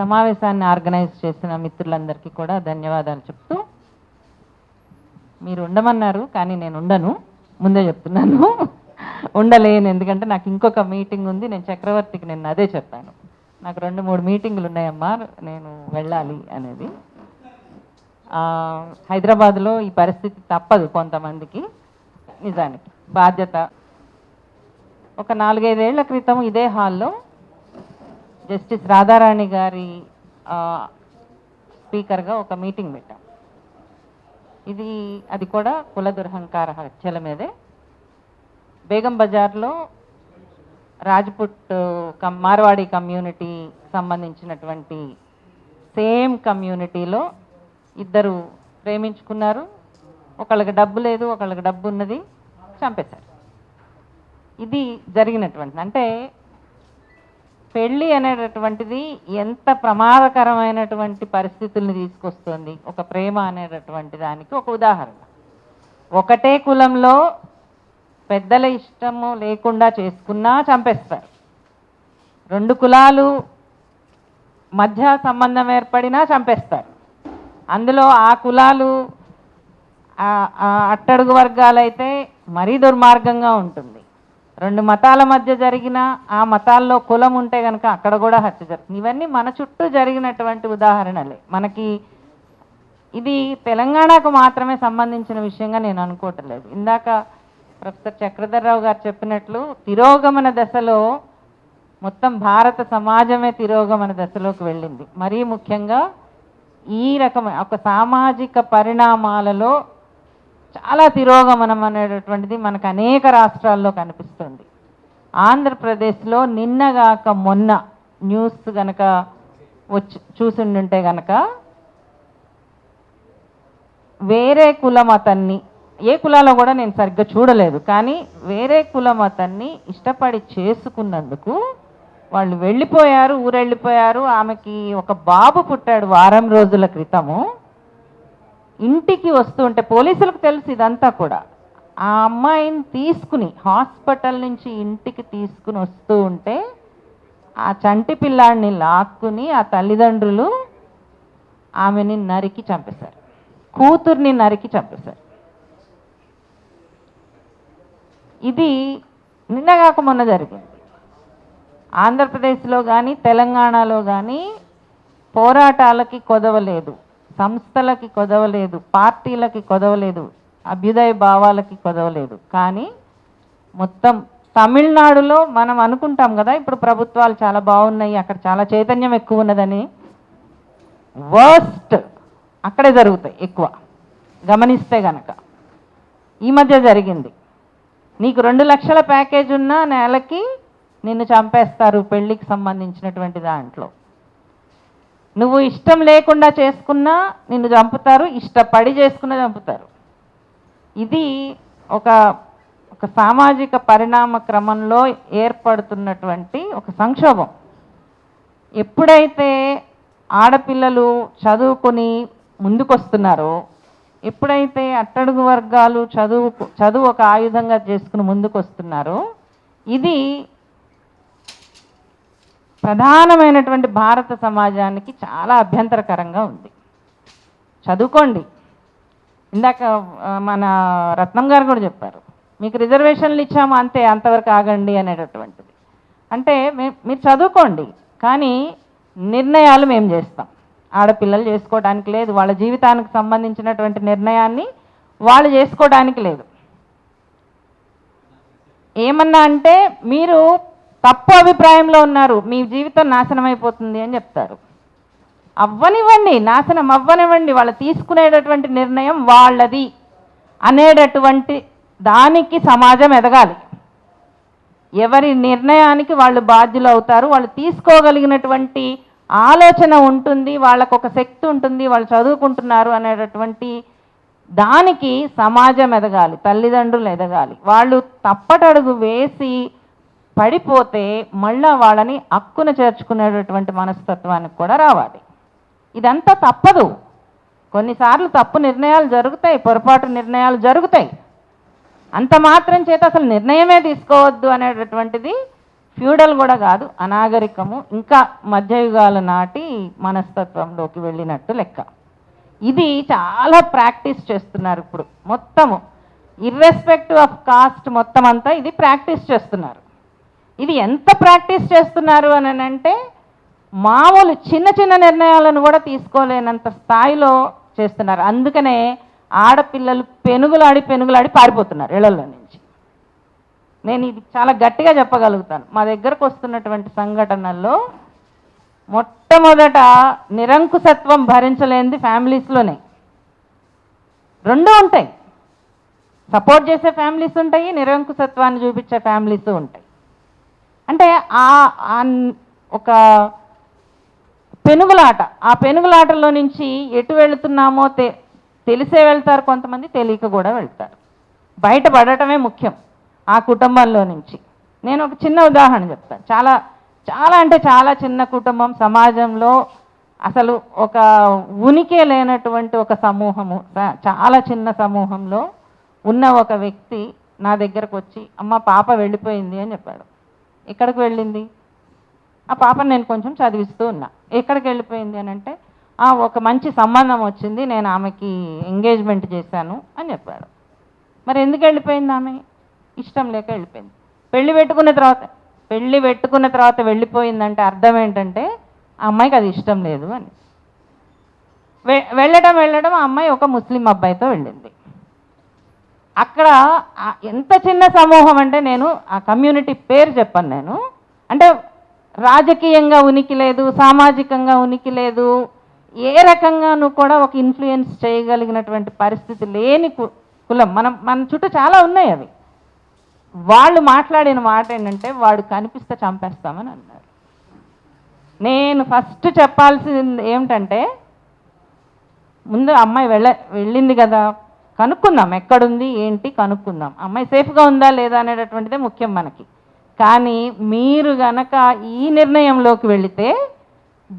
సమావేశాన్ని ఆర్గనైజ్ చేసిన మిత్రులందరికీ కూడా ధన్యవాదాలు చెప్తూ మీరు ఉండమన్నారు కానీ నేను ఉండను. ముందే చెప్తున్నాను. ఉండలేను ఎందుకంటే నాకు ఇంకొక మీటింగ్ ఉంది. నేను చక్రవర్తికి నేను అదే చెప్పాను. నాకు రెండు మూడు మీటింగులు ఉన్నాయమ్మా నేను వెళ్ళాలి అనేది. హైదరాబాద్లో ఈ పరిస్థితి తప్పదు కొంతమందికి నిజానికి. బాధ్యత. ఒక నాలుగైదేళ్ళ క్రితం ఇదే హాల్లో జస్టిస్ రాధారాణి గారి స్పీకర్గా ఒక మీటింగ్ పెట్టాం. ఇది అది కూడా కుల దుర్హంకార హత్యల మీదే. బేగం బజార్లో రాజ్పుట్ కమ్ మార్వాడి కమ్యూనిటీ సంబంధించినటువంటి సేమ్ కమ్యూనిటీలో ఇద్దరు ప్రేమించుకున్నారు. ఒకళ్ళకి డబ్బు లేదు ఒకళ్ళకి డబ్బు ఉన్నది చంపేశారు. ఇది జరిగినటువంటి అంటే పెళ్ళి అనేటటువంటిది ఎంత ప్రమాదకరమైనటువంటి పరిస్థితుల్ని తీసుకొస్తుంది. ఒక ప్రేమ అనేటటువంటి దానికి ఒక ఉదాహరణ. ఒకటే కులంలో పెద్దల ఇష్టము లేకుండా చేసుకున్నా చంపేస్తారు. రెండు కులాలు మధ్య సంబంధం ఏర్పడినా చంపేస్తారు. అందులో ఆ కులాలు అట్టడుగు వర్గాలైతే మరీ దుర్మార్గంగా ఉంటుంది. రెండు మతాల మధ్య జరిగిన ఆ మతాల్లో కులం ఉంటే కనుక అక్కడ కూడా హత్య జరుగుతుంది ఇవన్నీ మన చుట్టూ జరిగినటువంటి ఉదాహరణలే. మనకి ఇది తెలంగాణకు మాత్రమే సంబంధించిన విషయంగా నేను అనుకోవట్లేదు. ఇందాక ప్రొఫెసర్ చక్రధర్రావు గారు చెప్పినట్లు తిరోగమన దశలో మొత్తం భారత సమాజమే తిరోగమన దశలోకి వెళ్ళింది. మరీ ముఖ్యంగా ఈ రకమైన ఒక సామాజిక పరిణామాలలో చాలా తిరోగమనం అనేటటువంటిది మనకు అనేక రాష్ట్రాల్లో కనిపిస్తుంది. ఆంధ్రప్రదేశ్లో నిన్నగాక మొన్న న్యూస్ కనుక వచ్చి చూసిండుంటే కనుక వేరే కులం అతన్ని ఏ కులాలో కూడా నేను సరిగ్గా చూడలేదు కానీ వేరే కులం అతన్ని ఇష్టపడి చేసుకున్నందుకు వాళ్ళు వెళ్ళిపోయారు ఊరెళ్ళిపోయారు ఆమెకి ఒక బాబు పుట్టాడు వారం రోజుల క్రితము. ఇంటికి వస్తూ ఉంటే పోలీసులకు తెలుసు ఇదంతా కూడా. ఆ అమ్మాయిని తీసుకుని హాస్పిటల్ నుంచి ఇంటికి తీసుకుని వస్తూ ఉంటే ఆ చంటి పిల్లాడిని లాక్కుని ఆ తల్లిదండ్రులు ఆమెని నరికి చంపేశారు. కూతుర్ని నరికి చంపేశారు. ఇది నిన్నగాక మొన్న జరిగింది. ఆంధ్రప్రదేశ్లో కానీ తెలంగాణలో కానీ పోరాటాలకి కొదవలేదు. సంస్థలకి కొదవలేదు పార్టీలకి కొదవలేదు అభ్యుదయ భావాలకి కొదవలేదు. కానీ మొత్తం తమిళనాడులో మనం అనుకుంటాం కదా ఇప్పుడు ప్రభుత్వాలు చాలా బాగున్నాయి అక్కడ చాలా చైతన్యం ఎక్కువ ఉన్నదని. వర్స్ట్ అక్కడే జరుగుతాయి ఎక్కువ. గమనిస్తే గనక. ఈ మధ్య జరిగింది. నీకు రెండు లక్షల ప్యాకేజ్ ఉన్న నెలకి నిన్ను చంపేస్తారు పెళ్ళికి సంబంధించినటువంటి దాంట్లో. నువ్వు ఇష్టం లేకుండా చేసుకున్నా నిన్ను చంపుతారు ఇష్టపడి చేసుకున్నా చంపుతారు. ఇది ఒక ఒక సామాజిక పరిణామ క్రమంలో ఏర్పడుతున్నటువంటి ఒక సంక్షోభం. ఎప్పుడైతే ఆడపిల్లలు చదువుకొని ముందుకొస్తున్నారో ఎప్పుడైతే అట్టడుగు వర్గాలు చదువు చదువు ఒక ఆయుధంగా చేసుకుని ముందుకొస్తున్నారో ఇది ప్రధానమైనటువంటి భారత సమాజానికి చాలా అభ్యంతరకరంగా ఉంది. చదువుకోండి. ఇందాక మన రత్నం గారు కూడా చెప్పారు మీకు రిజర్వేషన్లు ఇచ్చాము అంతే అంతవరకు ఆగండి అనేటటువంటిది. అంటే మీరు చదువుకోండి కానీ నిర్ణయాలు మేము చేస్తాం. ఆడపిల్లలు చేసుకోవడానికి లేదు వాళ్ళ జీవితానికి సంబంధించినటువంటి నిర్ణయాన్ని వాళ్ళు చేసుకోవడానికి లేదు. ఏమన్నా అంటే మీరు తప్పు అభిప్రాయంలో ఉన్నారు మీ జీవితం నాశనం అయిపోతుంది అని చెప్తారు. అవ్వనివ్వండి నాశనం అవ్వనివ్వండి వాళ్ళు తీసుకునేటటువంటి నిర్ణయం వాళ్ళది అనేటటువంటి దానికి సమాజం ఎదగాలి. ఎవరి నిర్ణయానికి వాళ్ళు బాధ్యులు అవుతారు వాళ్ళు తీసుకోగలిగినటువంటి ఆలోచన ఉంటుంది వాళ్ళకు ఒక శక్తి ఉంటుంది వాళ్ళు చదువుకుంటున్నారు అనేటటువంటి దానికి సమాజం ఎదగాలి తల్లిదండ్రులు ఎదగాలి. వాళ్ళు తప్పటడుగు వేసి పడిపోతే మళ్ళా వాళ్ళని అక్కున చేర్చుకునేటటువంటి మనస్తత్వానికి కూడా రావాలి. ఇదంతా తప్పదు. కొన్నిసార్లు తప్పు నిర్ణయాలు జరుగుతాయి పొరపాటు నిర్ణయాలు జరుగుతాయి. అంత మాత్రం చేత అసలు నిర్ణయమే తీసుకోవద్దు అనేటటువంటిది ఫ్యూడల్ కూడా కాదు అనాగరికము. ఇంకా మధ్యయుగాల నాటి మనస్తత్వంలోకి వెళ్ళినట్టు లెక్క. ఇది చాలా ప్రాక్టీస్ చేస్తున్నారు ఇప్పుడు మొత్తము. ఇర్రెస్పెక్టివ్ ఆఫ్ కాస్ట్ మొత్తం అంతా ఇది ప్రాక్టీస్ చేస్తున్నారు. ఇది ఎంత ప్రాక్టీస్ చేస్తున్నారు అని అంటే మామూలు చిన్న చిన్న నిర్ణయాలను కూడా తీసుకోలేనంత స్థాయిలో చేస్తున్నారు. అందుకనే ఆడపిల్లలు పెనుగులాడి పెనుగులాడి పారిపోతున్నారు ఇళ్ళలో నుంచి. నేను ఇది చాలా గట్టిగా చెప్పగలుగుతాను. మా దగ్గరకు వస్తున్నటువంటి సంఘటనల్లో మొట్టమొదట నిరంకుశత్వం భరించలేనిది ఫ్యామిలీస్లోనే. రెండూ ఉంటాయి. సపోర్ట్ చేసే ఫ్యామిలీస్ ఉంటాయి నిరంకుశత్వాన్ని చూపించే ఫ్యామిలీస్ ఉంటాయి. అంటే ఆ ఒక పెనుగులాట ఆ పెనుగులాటలో నుంచి ఎటు వెళుతున్నామో తె తెలిసే వెళ్తారు కొంతమంది తెలియక కూడా వెళ్తారు. బయటపడటమే ముఖ్యం ఆ కుటుంబంలో నుంచి. నేను ఒక చిన్న ఉదాహరణ చెప్తాను. చాలా చాలా అంటే చాలా చిన్న కుటుంబం సమాజంలో అసలు ఒక ఉనికే లేనటువంటి ఒక సమూహము చాలా చిన్న సమూహంలో ఉన్న ఒక వ్యక్తి నా దగ్గరకు వచ్చి అమ్మ పాప వెళ్ళిపోయింది అని చెప్పాడు. ఎక్కడికి వెళ్ళింది? ఆ పాపను నేను కొంచెం చదివిస్తూ ఉన్నా. ఎక్కడికి వెళ్ళిపోయింది అని అంటే "ఆ, ఒక మంచి సంబంధం వచ్చింది నేను ఆమెకి ఎంగేజ్మెంట్ చేశాను అని చెప్పాడు. మరి ఎందుకు వెళ్ళిపోయింది ఆమె? ఇష్టం లేక వెళ్ళిపోయింది. పెళ్ళి పెట్టుకున్న తర్వాత పెళ్ళి పెట్టుకున్న తర్వాత వెళ్ళిపోయిందంటే అర్థం ఏంటంటే ఆ అమ్మాయికి అది ఇష్టం లేదు అని. వె- వెళ్ళడం వెళ్ళడం ఆ అమ్మాయి ఒక ముస్లిం అబ్బాయితో వెళ్ళింది. అక్కడ ఎంత చిన్న సమూహం అంటే నేను ఆ కమ్యూనిటీ పేరు చెప్పను నేను. అంటే రాజకీయంగా ఉనికి లేదు సామాజికంగా ఉనికి లేదు ఏ రకంగానూ కూడా ఒక ఇన్ఫ్లుయెన్స్ చేయగలిగినటువంటి పరిస్థితి లేని కు- కులం. మనం మన చుట్టూ చాలా ఉన్నాయి అవి. వాళ్ళు మాట్లాడిన మాట ఏంటంటే వాడు కనిపిస్తే చంపేస్తామని అన్నారు. నేను ఫస్ట్ చెప్పాల్సింది ఏమిటంటే ముందు అమ్మాయి వెళ్ళ వెళ్ళింది కదా కనుక్కుందాం ఎక్కడుంది ఏంటి కనుక్కుందాం. అమ్మాయి సేఫ్గా ఉందా లేదా అనేటటువంటిదే ముఖ్యం మనకి. కానీ మీరు గనక ఈ నిర్ణయంలోకి వెళితే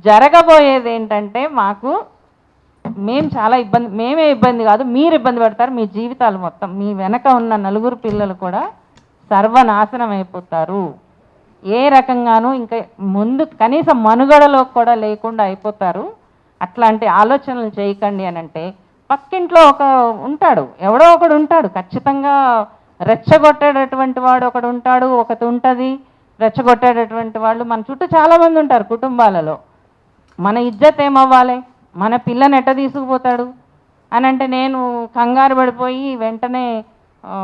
జరగబోయేది ఏంటంటే మాకు మేము చాలా ఇబ్బంది మేమే ఇబ్బంది కాదు మీరు ఇబ్బంది పడతారు మీ జీవితాలు మొత్తం మీ వెనక ఉన్న నలుగురు పిల్లలు కూడా సర్వనాశనం అయిపోతారు. ఏ రకంగానూ ఇంకా ముందు కనీసం మనుగడలో కూడా లేకుండా అయిపోతారు. అట్లాంటి ఆలోచనలు చేయకండి అని అంటే పక్కింట్లో ఒక ఉంటాడు. ఎవడో ఒకడు ఉంటాడు. ఖచ్చితంగా రెచ్చగొట్టేటటువంటి వాడు ఒకడు ఉంటాడు ఒకటి ఉంటుంది. రెచ్చగొట్టేటటువంటి వాళ్ళు మన చుట్టూ చాలామంది ఉంటారు కుటుంబాలలో. మన ఇజ్జత్ ఏమవ్వాలి? మన పిల్లని ఎట్ట తీసుకుపోతాడు? అని అంటే నేను కంగారు పడిపోయి వెంటనే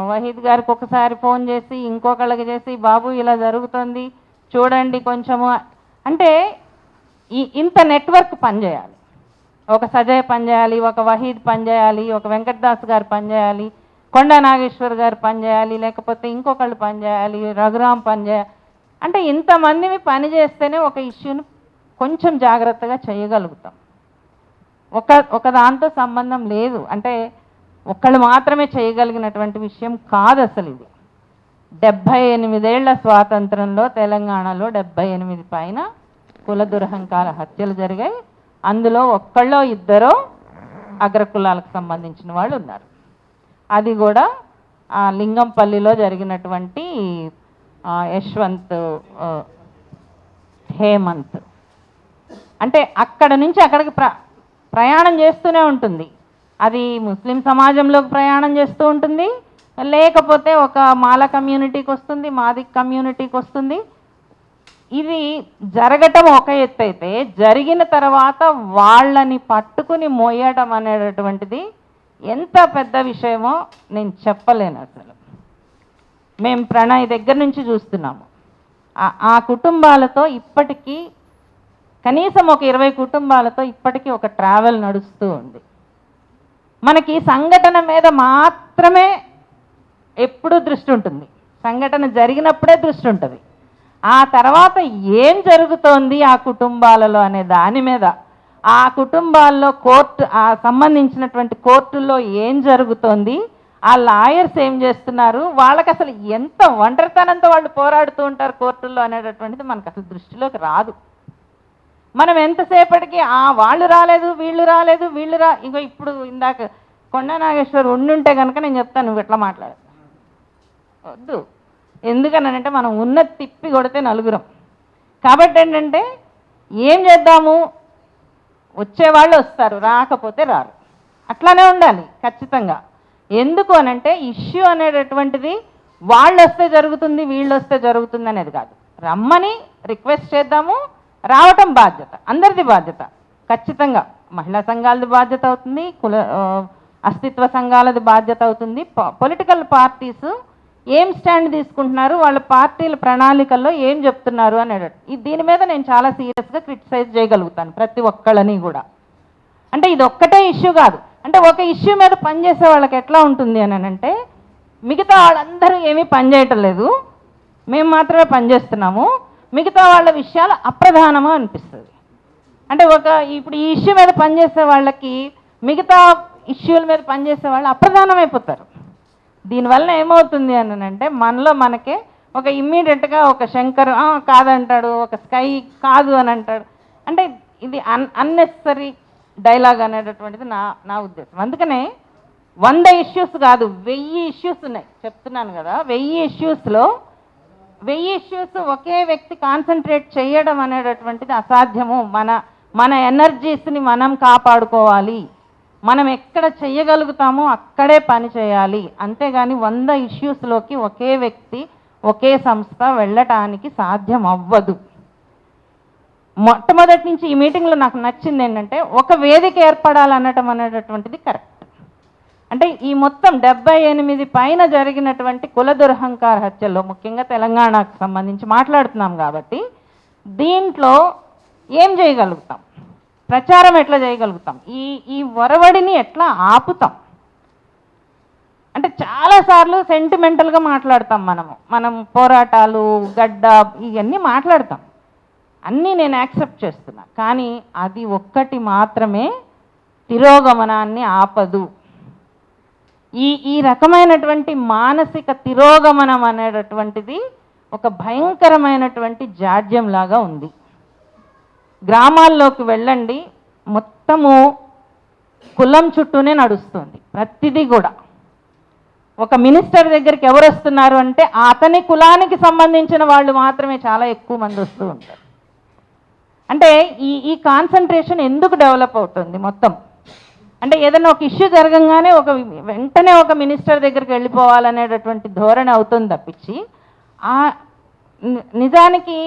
వహీద్ గారికి ఒకసారి ఫోన్ చేసి ఇంకొకళ్ళకి చేసి బాబు ఇలా జరుగుతుంది. చూడండి కొంచెము. అంటే ఈ ఇంత నెట్వర్క్ పనిచేయాలి. ఒక సజయ్ పనిచేయాలి ఒక వహీద్ పనిచేయాలి ఒక వెంకట్దాస్ గారు పనిచేయాలి కొండ నాగేశ్వర్ గారు పనిచేయాలి లేకపోతే ఇంకొకళ్ళు పనిచేయాలి రఘురాం పనిచేయాలి అంటే ఇంతమందిని పని చేస్తేనే ఒక ఇష్యూని కొంచెం జాగ్రత్తగా చేయగలుగుతాం. ఒక ఒక దాంతో సంబంధం లేదు. అంటే ఒక్కళ్ళు మాత్రమే చేయగలిగినటువంటి విషయం కాదు అసలు ఇది. డెబ్భై ఎనిమిదేళ్ళ స్వాతంత్రంలో తెలంగాణలో డెబ్భై ఎనిమిది పైన కుల దురహంకార హత్యలు జరిగాయి. అందులో ఒక్కళ్ళో ఇద్దరో అగ్రకులాలకు సంబంధించిన వాళ్ళు ఉన్నారు. అది కూడా ఆ లింగంపల్లిలో జరిగినటువంటి యశ్వంత్ హేమంత్. అంటే అక్కడ నుంచి అక్కడికి ప్ర ప్రయాణం చేస్తూనే ఉంటుంది. అది ముస్లిం సమాజంలోకి ప్రయాణం చేస్తూ ఉంటుంది. లేకపోతే ఒక మాల కమ్యూనిటీకి వస్తుంది మాది కమ్యూనిటీకి వస్తుంది. ఇది జరగటం ఒక ఎత్తు అయితే జరిగిన తర్వాత వాళ్ళని పట్టుకుని మోయడం అనేటటువంటిది ఎంత పెద్ద విషయమో నేను చెప్పలేను అసలు. మేము ప్రణయ్ దగ్గర నుంచి చూస్తున్నాము. ఆ- ఆ కుటుంబాలతో ఇప్పటికీ కనీసం ఒక ఇరవై కుటుంబాలతో ఇప్పటికీ ఒక ట్రావెల్ నడుస్తూ ఉంది. మనకి సంఘటన మీద మాత్రమే ఎప్పుడూ దృష్టి ఉంటుంది. సంఘటన జరిగినప్పుడే దృష్టి ఉంటుంది. ఆ తర్వాత ఏం జరుగుతోంది ఆ కుటుంబాలలో అనే దాని మీద? ఆ కుటుంబాల్లో కోర్టు ఆ సంబంధించినటువంటి కోర్టుల్లో ఏం జరుగుతోంది? ఆ లాయర్స్ ఏం చేస్తున్నారు? వాళ్ళకి అసలు ఎంత ఒంటరితనంతో వాళ్ళు పోరాడుతూ ఉంటారు కోర్టుల్లో అనేటటువంటిది మనకు అసలు దృష్టిలోకి రాదు. మనం ఎంతసేపటికి ఆ వాళ్ళు రాలేదు వీళ్ళు రాలేదు వీళ్ళు రా ఇంకో ఇప్పుడు ఇందాక కొండ నాగేశ్వర్ ఉండుంటే కనుక నేను చెప్తాను నువ్వు ఎట్లా మాట్లాడదు వద్దు. ఎందుకనంటే మనం ఉన్న తిప్పి కొడితే నలుగురం. కాబట్టి ఏంటంటే ఏం చేద్దాము? వచ్చేవాళ్ళు వస్తారు రాకపోతే రారు. అట్లానే ఉండాలి ఖచ్చితంగా. ఎందుకు అనంటే ఇష్యూ అనేటటువంటిది వాళ్ళు వస్తే జరుగుతుంది వీళ్ళు వస్తే జరుగుతుంది అనేది కాదు. రమ్మని రిక్వెస్ట్ చేద్దాము రావటం బాధ్యత అందరిది బాధ్యత. ఖచ్చితంగా. మహిళా సంఘాలది బాధ్యత అవుతుంది కుల అస్తిత్వ సంఘాలది బాధ్యత అవుతుంది పొలిటికల్ పార్టీస్ ఏం స్టాండ్ తీసుకుంటున్నారు? వాళ్ళ పార్టీల ప్రణాళికల్లో ఏం చెప్తున్నారు అని ఈ- దీని మీద నేను చాలా సీరియస్గా క్రిటిసైజ్ చేయగలుగుతాను ప్రతి ఒక్కళ్ళని కూడా. అంటే ఇది ఒక్కటే ఇష్యూ కాదు. అంటే ఒక ఇష్యూ మీద పనిచేసే వాళ్ళకి ఎట్లా ఉంటుంది అని అంటే మిగతా వాళ్ళందరూ ఏమీ పనిచేయటం లేదు. మేము మాత్రమే పనిచేస్తున్నాము మిగతా వాళ్ళ విషయాలు అప్రధానమా అనిపిస్తుంది. అంటే ఒక ఇప్పుడు ఈ ఇష్యూ మీద పనిచేసే వాళ్ళకి మిగతా ఇష్యూల మీద పనిచేసే వాళ్ళు అప్రధానమైపోతారు. దీనివల్ల ఏమవుతుంది అని అంటే మనలో మనకే ఒక ఇమ్మీడియట్గా ఒక శంకర్ కాదంటాడు ఒక స్కై కాదు అని అంటాడు అంటే ఇది అన్ అన్నెసరీ డైలాగ్ అనేటటువంటిది నా నా ఉద్దేశం. అందుకనే వంద ఇష్యూస్ కాదు వెయ్యి ఇష్యూస్ ఉన్నాయి. చెప్తున్నాను కదా వెయ్యి ఇష్యూస్లో వెయ్యి ఇష్యూస్ ఒకే వ్యక్తి కాన్సన్ట్రేట్ చేయడం అనేటటువంటిది అసాధ్యము. మన మన ఎనర్జీస్ని మనం కాపాడుకోవాలి. మనం ఎక్కడ చేయగలుగుతామో అక్కడే పని చేయాలి. అంతేగాని వంద ఇష్యూస్లోకి ఒకే వ్యక్తి ఒకే సంస్థ వెళ్ళటానికి సాధ్యం అవ్వదు మొట్టమొదటి నుంచి ఈ మీటింగ్లో నాకు నచ్చింది ఏంటంటే ఒక వేదిక ఏర్పడాలనటం అనేటటువంటిది కరెక్ట్. అంటే ఈ మొత్తం డెబ్బై ఎనిమిది పైన జరిగినటువంటి కుల దుర్హంకార హత్యల్లో ముఖ్యంగా తెలంగాణకు సంబంధించి మాట్లాడుతున్నాం కాబట్టి దీంట్లో ఏం చేయగలుగుతాం? ప్రచారం ఎట్లా చేయగలుగుతాం? ఈ ఈ ఒరవడిని ఎట్లా ఆపుతాం? అంటే చాలాసార్లు సెంటిమెంటల్గా మాట్లాడతాం మనము. మనం పోరాటాలు గడ్డ ఇవన్నీ మాట్లాడతాం. అన్నీ నేను యాక్సెప్ట్ చేస్తున్నా. కానీ అది ఒక్కటి మాత్రమే తిరోగమనాన్ని ఆపదు. ఈ ఈ రకమైనటువంటి మానసిక తిరోగమనం అనేటటువంటిది ఒక భయంకరమైనటువంటి జాడ్యం లాగా ఉంది. గ్రామాల్లోకి వెళ్ళండి. మొత్తము కులం చుట్టూనే నడుస్తుంది. ప్రతిదీ కూడా. ఒక మినిస్టర్ దగ్గరికి ఎవరు వస్తున్నారు అంటే అతని కులానికి సంబంధించిన వాళ్ళు మాత్రమే చాలా ఎక్కువ మంది వస్తూ ఉంటారు. అంటే ఈ ఈ కాన్సన్ట్రేషన్ ఎందుకు డెవలప్ అవుతుంది మొత్తం? అంటే ఏదైనా ఒక ఇష్యూ జరగంగానే ఒక వెంటనే ఒక మినిస్టర్ దగ్గరికి వెళ్ళిపోవాలనేటటువంటి ధోరణి అవుతుంది తప్పించి ఆ నిజానికి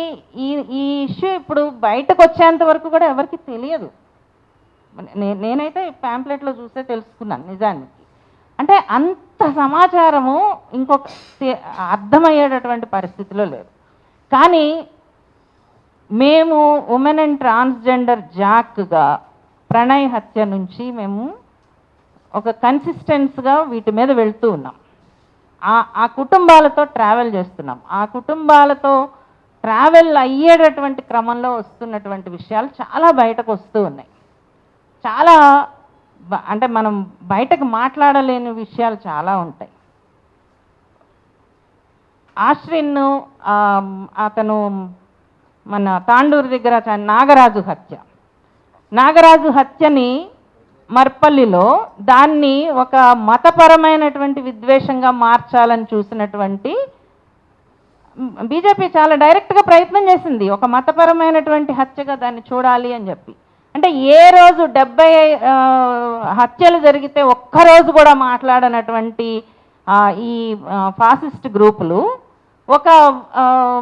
ఈ ఈ ఇష్యూ ఇప్పుడు బయటకు వచ్చేంత వరకు కూడా ఎవరికి తెలియదు. నేనైతే ప్యాంప్లెట్లో చూసే తెలుసుకున్నాను నిజానికి. అంటే అంత సమాచారము ఇంకొక అర్థమయ్యేటటువంటి పరిస్థితిలో లేదు. కానీ మేము ఉమెన్ అండ్ ట్రాన్స్జెండర్ జాక్గా ప్రణయ్ హత్య నుంచి మేము ఒక కన్సిస్టెన్స్గా వీటి మీద వెళ్తూ ఉన్నాం. ఆ కుటుంబాలతో ట్రావెల్ చేస్తున్నాం. ఆ కుటుంబాలతో ట్రావెల్ అయ్యేటటువంటి క్రమంలో వస్తున్నటువంటి విషయాలు చాలా బయటకు వస్తూ ఉన్నాయి. చాలా బ- అంటే మనం బయటకు మాట్లాడలేని విషయాలు చాలా ఉంటాయి. ఆశ్విన్ అతను మన తాండూరు దగ్గర నాగరాజు హత్య. నాగరాజు హత్యని మర్పల్లిలో దాన్ని ఒక మతపరమైనటువంటి విద్వేషంగా మార్చాలని చూసినటువంటి బీజేపీ చాలా డైరెక్ట్గా ప్రయత్నం చేసింది. ఒక మతపరమైనటువంటి హత్యగా దాన్ని చూడాలి అని చెప్పి. అంటే ఏ రోజు డెబ్బై హత్యలు జరిగితే ఒక్కరోజు కూడా మాట్లాడనటువంటి ఈ ఫాసిస్ట్ గ్రూపులు ఒక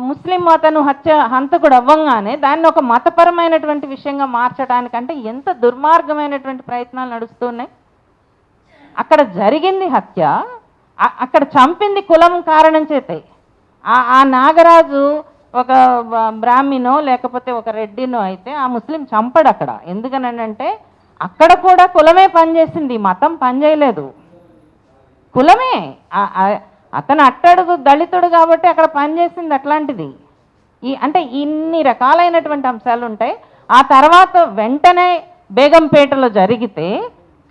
ముస్లిం అతను హత్య హంతకుడు అవ్వంగానే దాన్ని ఒక మతపరమైనటువంటి విషయంగా మార్చడానికంటే ఎంత దుర్మార్గమైనటువంటి ప్రయత్నాలు నడుస్తున్నాయి? అక్కడ జరిగింది హత్య అక్కడ చంపింది కులం కారణం చేతే ఆ ఆ నాగరాజు ఒక బ్రాహ్మినో లేకపోతే ఒక రెడ్డినో అయితే ఆ ముస్లిం చంపడు అక్కడ. ఎందుకనంటే అక్కడ కూడా కులమే పనిచేసింది మతం పనిచేయలేదు. కులమే అతను అట్టడుగు దళితుడు కాబట్టి అక్కడ పనిచేసింది అట్లాంటిది. ఈ అంటే ఇన్ని రకాలైనటువంటి అంశాలు ఉంటాయి. ఆ తర్వాత వెంటనే బేగంపేటలో జరిగితే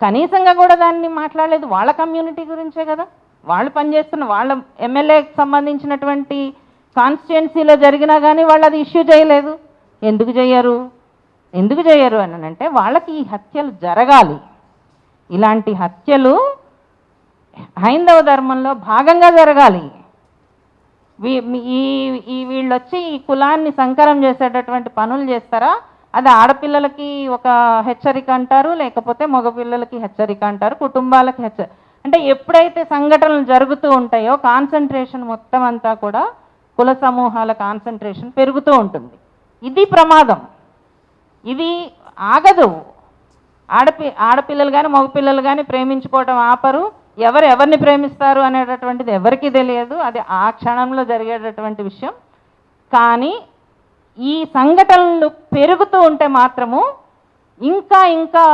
కనీసంగా కూడా దాన్ని మాట్లాడలేదు. వాళ్ళ కమ్యూనిటీ గురించే కదా. వాళ్ళు పనిచేస్తున్న వాళ్ళ ఎమ్మెల్యేకి సంబంధించినటువంటి కాన్స్టిట్యున్సీలో జరిగినా కానీ వాళ్ళు అది ఇష్యూ చేయలేదు. ఎందుకు చేయరు? ఎందుకు చేయరు అని అంటే వాళ్ళకి ఈ హత్యలు జరగాలి. ఇలాంటి హత్యలు హైందవ ధర్మంలో భాగంగా జరగాలి. ఈ ఈ వీళ్ళు వచ్చి ఈ కులాన్ని సంకరం చేసేటటువంటి పనులు చేస్తారా? అది ఆడపిల్లలకి ఒక హెచ్చరిక అంటారు లేకపోతే మగపిల్లలకి హెచ్చరిక అంటారు కుటుంబాలకి హెచ్చ అంటే ఎప్పుడైతే సంఘటనలు జరుగుతూ ఉంటాయో కాన్సన్ట్రేషన్ మొత్తం అంతా కూడా కుల సమూహాల కాన్సన్ట్రేషన్ పెరుగుతూ ఉంటుంది. ఇది ప్రమాదం. ఇది ఆగదు. ఆడపి ఆడపిల్లలు కానీ మగపిల్లలు కానీ ప్రేమించుకోవటం ఆపరు. ఎవరు ఎవరిని ప్రేమిస్తారు అనేటటువంటిది ఎవరికీ తెలియదు. అది ఆ క్షణంలో జరిగేటటువంటి విషయం. కానీ ఈ సంఘటనలు పెరుగుతూ ఉంటే మాత్రము ఇంకా ఇంకా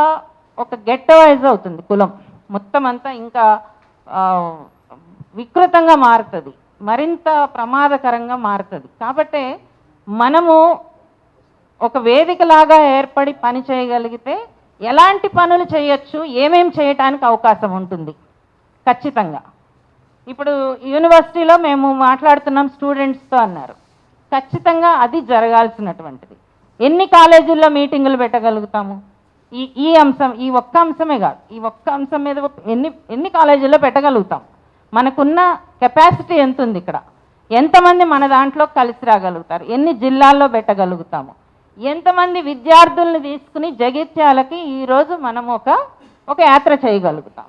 ఒక గెట్టవైజ్ అవుతుంది కులం. మొత్తం అంతా ఇంకా వికృతంగా మారుతుంది. మరింత ప్రమాదకరంగా మారుతుంది. కాబట్టి మనము ఒక వేదికలాగా ఏర్పడి పని చేయగలిగితే ఎలాంటి పనులు చేయొచ్చు ఏమేమి చేయటానికి అవకాశం ఉంటుంది? ఖచ్చితంగా. ఇప్పుడు యూనివర్సిటీలో మేము మాట్లాడుతున్నాం స్టూడెంట్స్తో అన్నారు. ఖచ్చితంగా అది జరగాల్సినటువంటిది. ఎన్ని కాలేజీల్లో మీటింగులు పెట్టగలుగుతాము? ఈ ఈ అంశం ఈ ఒక్క అంశమే కాదు. ఈ ఒక్క అంశం మీద ఎన్ని ఎన్ని కాలేజీల్లో పెట్టగలుగుతాం? మనకున్న కెపాసిటీ ఎంత ఉంది ఇక్కడ? ఎంతమంది మన దాంట్లో కలిసి రాగలుగుతారు? ఎన్ని జిల్లాల్లో పెట్టగలుగుతాము? ఎంతమంది విద్యార్థుల్ని తీసుకుని జగిత్యాలకి ఈరోజు మనం ఒక ఒక యాత్ర చేయగలుగుతాం?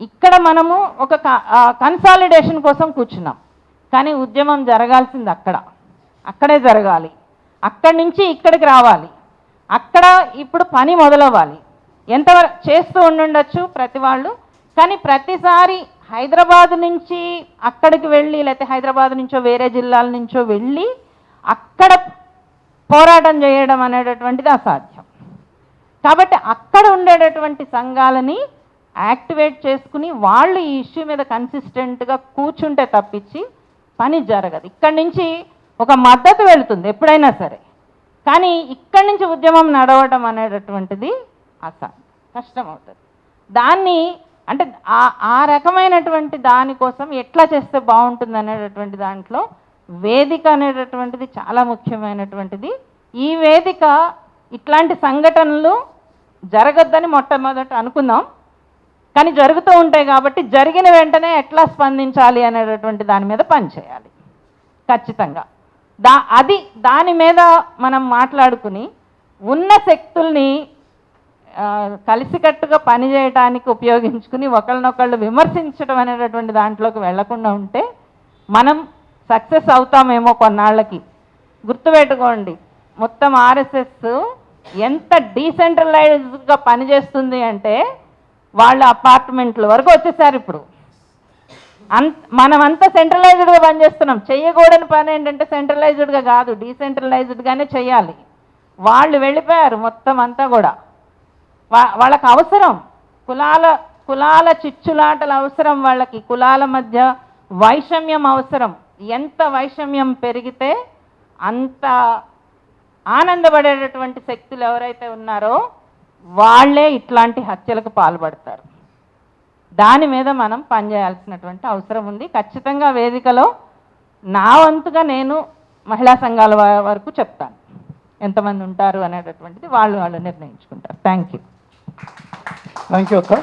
ఇక్కడ మనము ఒక కన్సాలిడేషన్ కోసం కూర్చున్నాం. కానీ ఉద్యమం జరగాల్సింది అక్కడ. అక్కడే జరగాలి. అక్కడి నుంచి ఇక్కడికి రావాలి. అక్కడ ఇప్పుడు పని మొదలవ్వాలి. ఎంతవరకు చేస్తూ ఉండుండొచ్చు ప్రతి వాళ్ళు. కానీ ప్రతిసారి హైదరాబాద్ నుంచి అక్కడికి వెళ్ళి లేకపోతే హైదరాబాద్ నుంచో వేరే జిల్లాల నుంచో వెళ్ళి అక్కడ పోరాటం చేయడం అనేటటువంటిది అసాధ్యం. కాబట్టి అక్కడ ఉండేటటువంటి సంఘాలని యాక్టివేట్ చేసుకుని వాళ్ళు ఈ ఇష్యూ మీద కన్సిస్టెంట్గా కూర్చుంటే తప్పించి పని జరగదు. ఇక్కడి నుంచి ఒక మద్దతు వెళుతుంది ఎప్పుడైనా సరే. కానీ ఇక్కడి నుంచి ఉద్యమం నడవడం అనేటటువంటిది అసాధ్యం కష్టం అవుతుంది దాన్ని అంటే ఆ ఆ రకమైనటువంటి దానికోసం ఎట్లా చేస్తే బాగుంటుంది అనేటటువంటి దాంట్లో వేదిక అనేటటువంటిది చాలా ముఖ్యమైనటువంటిది. ఈ వేదిక ఇట్లాంటి సంఘటనలు జరగద్దని మొట్టమొదట అనుకుందాం. కానీ జరుగుతూ ఉంటాయి కాబట్టి జరిగిన వెంటనే ఎట్లా స్పందించాలి అనేటటువంటి దాని మీద పనిచేయాలి ఖచ్చితంగా. దా అది దాని మీద మనం మాట్లాడుకుని ఉన్న శక్తుల్ని కలిసికట్టుగా పనిచేయటానికి ఉపయోగించుకుని ఒకళ్ళనొకళ్ళు విమర్శించడం అనేటటువంటి దాంట్లోకి వెళ్ళకుండా ఉంటే మనం సక్సెస్ అవుతామేమో కొన్నాళ్ళకి. గుర్తుపెట్టుకోండి మొత్తం ఆర్ఎస్ఎస్ ఎంత డీసెంట్రలైజ్డ్గా పనిచేస్తుంది అంటే వాళ్ళ అపార్ట్మెంట్ల వరకు వచ్చేసారు ఇప్పుడు. అంత మనమంతా సెంట్రలైజ్డ్గా పనిచేస్తున్నాం చేయకూడని పని ఏంటంటే సెంట్రలైజ్డ్గా కాదు డీసెంట్రలైజ్డ్గానే చేయాలి వాళ్ళు వెళ్ళిపోయారు మొత్తం అంతా కూడా. వా- వాళ్ళకి అవసరం. కులాల కులాల చిచ్చులాటల అవసరం వాళ్ళకి. కులాల మధ్య వైషమ్యం అవసరం. ఎంత వైషమ్యం పెరిగితే అంత ఆనందపడేటటువంటి శక్తులు ఎవరైతే ఉన్నారో వాళ్ళే ఇట్లాంటి హత్యలకు పాల్పడతారు. దాని మీద మనం పనిచేయాల్సినటువంటి అవసరం ఉంది. ఖచ్చితంగా వేదికలో నా వంతుగా నేను మహిళా సంఘాల వరకు చెప్తాను. ఎంతమంది ఉంటారు అనేటటువంటిది వాళ్ళు వాళ్ళు నిర్ణయించుకుంటారు. థ్యాంక్ యూ థ్యాంక్ యూ అక్క.